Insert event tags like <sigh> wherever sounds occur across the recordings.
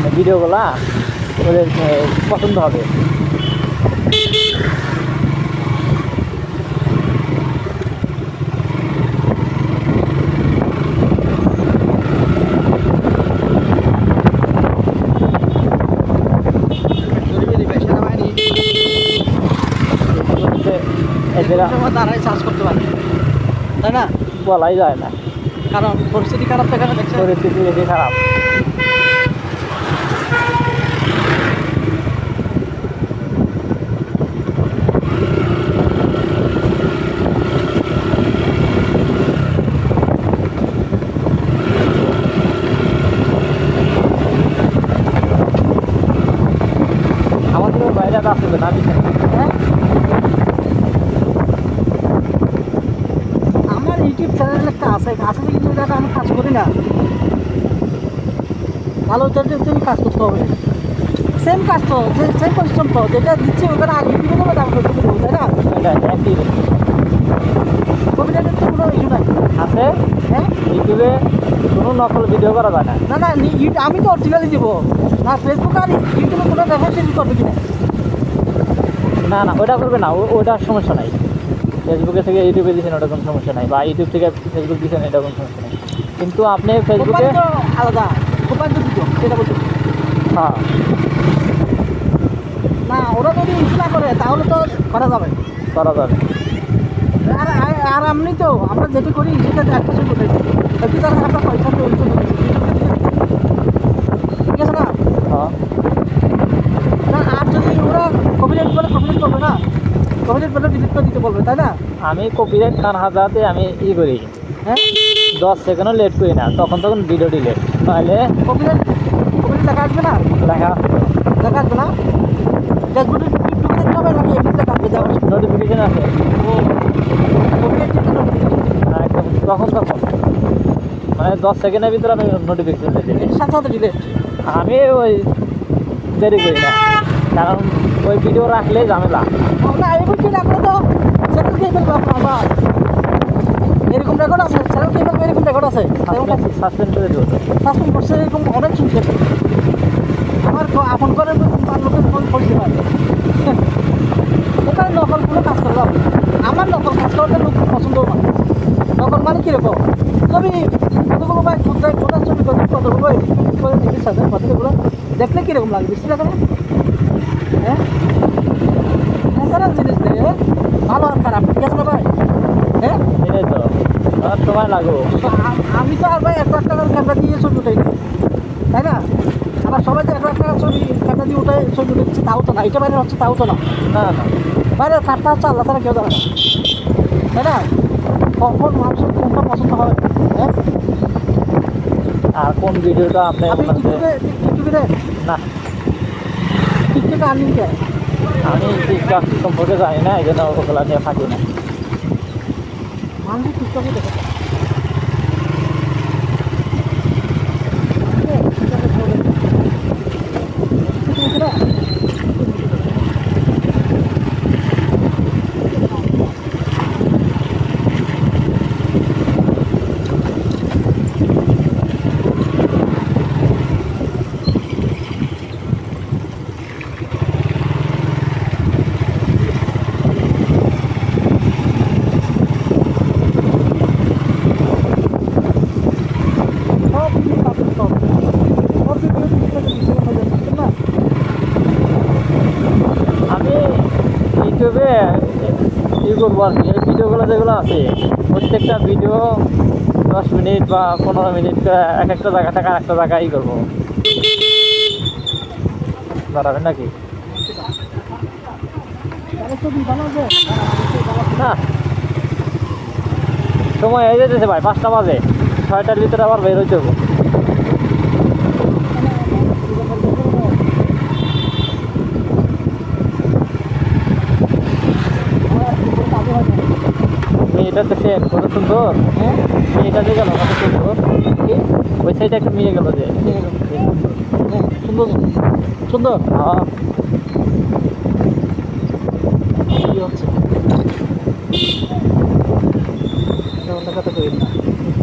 মানে ভিডিওগুলা ওদের পছন্দ হবে। দাঁড়ায় চার্জ করতে পারে তাই না? বলাই যায় না। কারণ পরিস্থিতি খারাপ দেখছে পরিস্থিতি বেশি খারাপ আমাদের বাইরে আসবে না পিছনে হ্যাঁ? আমার ইউটিউব চ্যানেল একটা আছে আসলে কিন্তু এটা আমি কাজ করি না। ভালো তুমি কাজ করতে হবে। সেম কাজ তো সেম পরিশ্রম তো যেটা দিচ্ছে ওখানে আগে দিবে দেবো দাম করতে দেবো তাই না? তো কোনো ইস্যু নাই। আছে? হ্যাঁ? ইউটিউবে কোনো নকল ভিডিও করা যায় না। না না নি- আমি তো অরিজিনালি দিব। না ফেসবুক আর ইউটিউবে কোনো রেফারেন্স করবে কিনা? না না ওটা করবে না ওটার সমস্যা নাই। ফেসবুকে থেকে ইউটিউবে দিচ্ছেন ওটা কোনো সমস্যা নাই। বা ইউটিউব থেকে ফেসবুক দিচ্ছেন এটা কোনো সমস্যা নাই। কিন্তু আপনি ফেসবুকে আলাদা। সেটা হ্যাঁ। না ওরা যদি ইস্যু না করে তাহলে তো করা যাবে। করা যাবে। আর আর- আপনি তো আমরা যেটা করি সেটা একটা করতে একটু তারা আপনার পয়সা তো ওই জন্য দিচ্ছি। ঠিক আছে না হ্যাঁ না আর যদি ওরা কপিরাইট করে কপিরাইট করবে না কপিরাইট করলে ডিলিট করে দিতে বলবে তাই না? আমি কপিরাইট খান হাজাতে আমি ই করি। হ্যাঁ? দশ সেকেন্ডও লেট করি না তখন তখন ভিডিও ডিলেট তাহলে কপিরাইট কপিরাইট লেখা আসবে না? লেখা লেখা আসবে না? ফেসবুকে ঢুকে দেখতে হবে নাকি এমনি লেখা আসবে যাবে নোটিফিকেশন আছে। কপিরাইট হ্যাঁ, একদম। তখন তখন। মানে দশ সেকেন্ডের ভিতরে আমি নোটিফিকেশন সাথে সাথে ডিলিট আমি ওই দেরি করি না। কারণ ওই ভিডিও রাখলে ঝামেলা। না এই বলছি রাখলে তো চ্যানেল কে ফেলবে আপনার এরকম রেকর্ড আছে চ্যানেল কে ফেলবে এরকম রেকর্ড আছে। এরকম আছে। সাসপেন্ড করে দেবো সাসপেন্ড করছে এরকম অনেক শুনছে আমার আপন করে আমার লোকের ফোন নকল কাজ করলাম আমার নকল কাজ করতে লোক পছন্দ না। নকল মানে কীরকম ছবি কতগুলো ভাই কোথায় কোথায় ছবি কতগুলো edit করে দিকে সাথে কতগুলো? দেখলে কীরকম লাগে বেশি লাগে না? হ্যাঁ? ন্যাচারাল জিনিস দিয়ে ভালো আর খারাপ ঠিক আছে ভাই? হ্যাঁ? এটাই তো। আর সময় লাগো। আমি তো আর ভাই এক লাখ টাকার ক্যামেরা দিয়ে ছবি উঠাই তাই না? আবার সবাই যে এক লাখ টাকার ছবি ক্যামেরা দিয়ে উঠাই ছবি উঠেছে তাও তো না। এটা বাইরে হচ্ছে তাও তো না। না না। বাইরে কাঠটা হচ্ছে আল্লাহ তারা কেউ জানে না। তাই না? কখন মানুষের কোনটা পছন্দ হয় হ্যাঁ? আর কোন ভিডিওটা আপনি টিকটকে টিকটকে দেন না। টিকটকে আর্নিং কে আমি টিকটক সম্পর্কে জানি না, এই জন্য নিয়ে থাকি না। মানুষ টিকটকে দেখে সব ভিডিও পাবেন সব সব ভিডিও টিকটকে দিচ্ছে না আমি ইউটিউবে ই করব আর কি। এই ভিডিওগুলো যেগুলো আছে, প্রত্যেকটা ভিডিও দশ মিনিট বা পনেরো মিনিট এক একটা জায়গা থেকে আরেকটা জায়গায় করব। দাঁড়াবেন নাকি? না। সময় হয়ে যেতেছে ভাই, পাঁচটা বাজে। ছয়টার ভিতরে আবার বের হইতে হব মেয়েটা দেখেন কত সুন্দর। হ্যাঁ? মেয়েটা যে গেল কত সুন্দর। ওই সাইডে একটা মেয়ে গেল যে। হ্যাঁ, সুন্দর। সুন্দর? হ্যাঁ।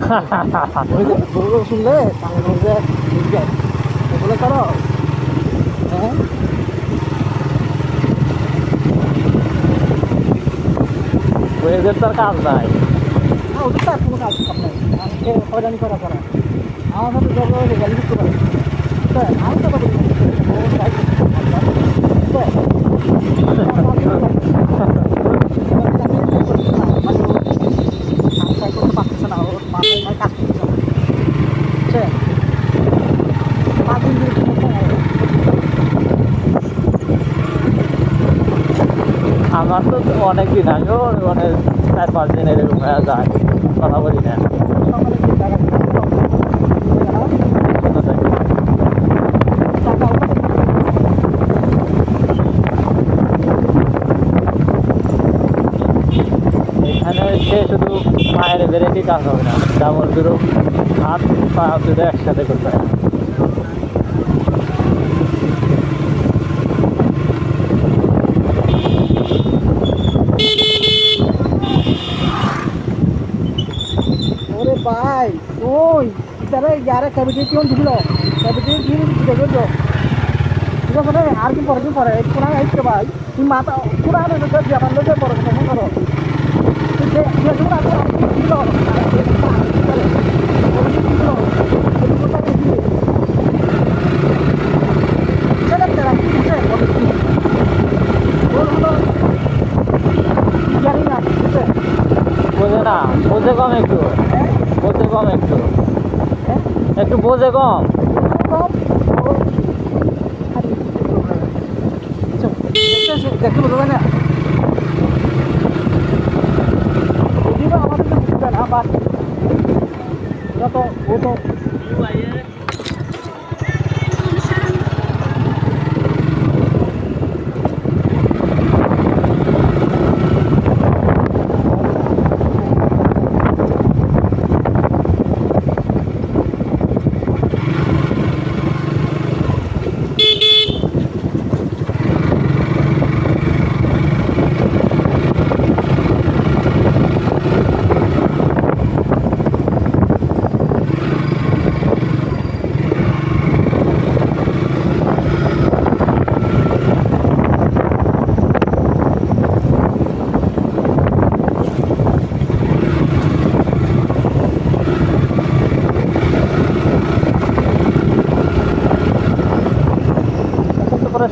<laughs> শুনলে কানে বলবে বুঝবে এগুলো করো এদের তো আর কাজ নাই। ওদের তো আর কোনো কাজ নাই। আমাকে হয়রানি করা করা। আমার সাথে পারে। আমি তো কথা বলি না। ও ভাই, বুঝতে? আমি করতে পারতেছে না ওর মাথায় মাথায় কাজ করতেছে না বুঝছে? পাঁচ দিন ধরে কোনো সময় হয় না। আমার তো অনেক দিন আগেও মানে চার পাঁচ দিন এরকম হয়ে যায়, কথা বলি না। শুধু শুধু পায়ের ভেরাইটি কাজ হবে না ডাবল দুটো হাত পা দুটো একসাথে করতে হয় ওরে ভাই ক্যাবিটি কেমন ছিল ক্যাবিটি কি দেখো তো ঠিক আছে আর কি পরে কি পরে পুরা আইছে ভাই। তুই মাথা পুরা আনে তো জাপান লোকে পরে কেমন করো? যে যে তুমি ছিল সেটা তেরা কি আছে বোঝে না বোঝে কম একটু। হ্যাঁ? বোঝে কম একটু। একটু বোঝে কম। দেখতে বোঝা না আমাদের তো বুঝবে না। বাট ওরা তো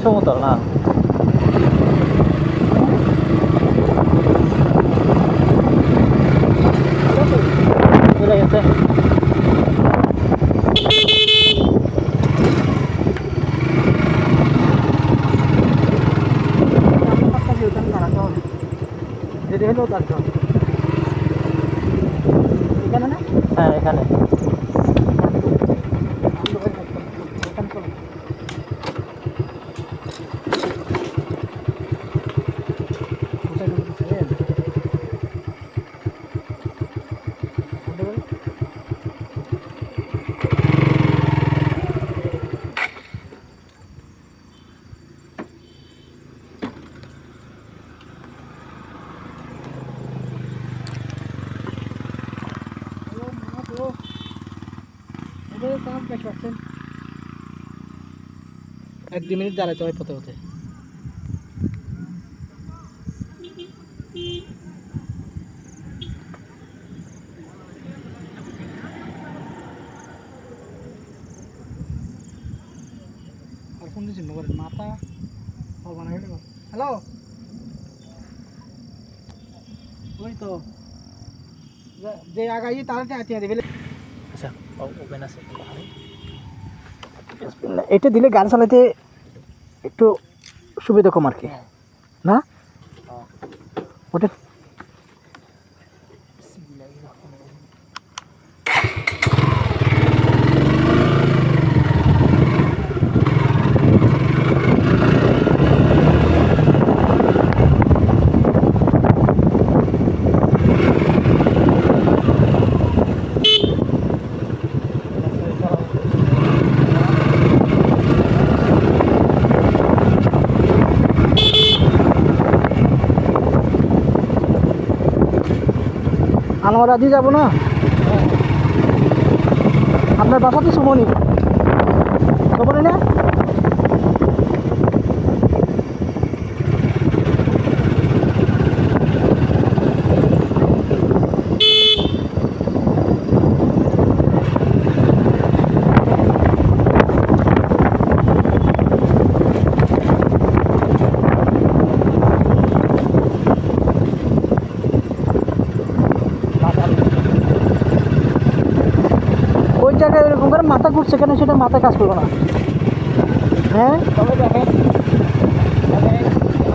ও তো এখন তো পরে সমতল না চলে গেছে যেটা হলো তার জন্য এখানে না হ্যাঁ এখানে এখানে চলো কোথায় ঢুকতেছে রে? কোনটা বলে? হ্যালো, মা গো। পাচ্ছেন এক দুই মিনিট দাঁড়াইতে হয় পথে পথে। আর ফোন দিচ্ছি নগরের মাথা হ্যালো? ওই তো। যে- আগাই তারা আতিয়া দেবে। ওপেন আছে এটা দিলে গান চালাতে একটু সুবিধা কম আর কি। না? ওটা আনোয়ার দিয়ে যাব না? আপনার বাসা তো সুমনি সুমনি না কেন সেটা মাথায় কাজ করবে না। হ্যাঁ? তবে দেখেন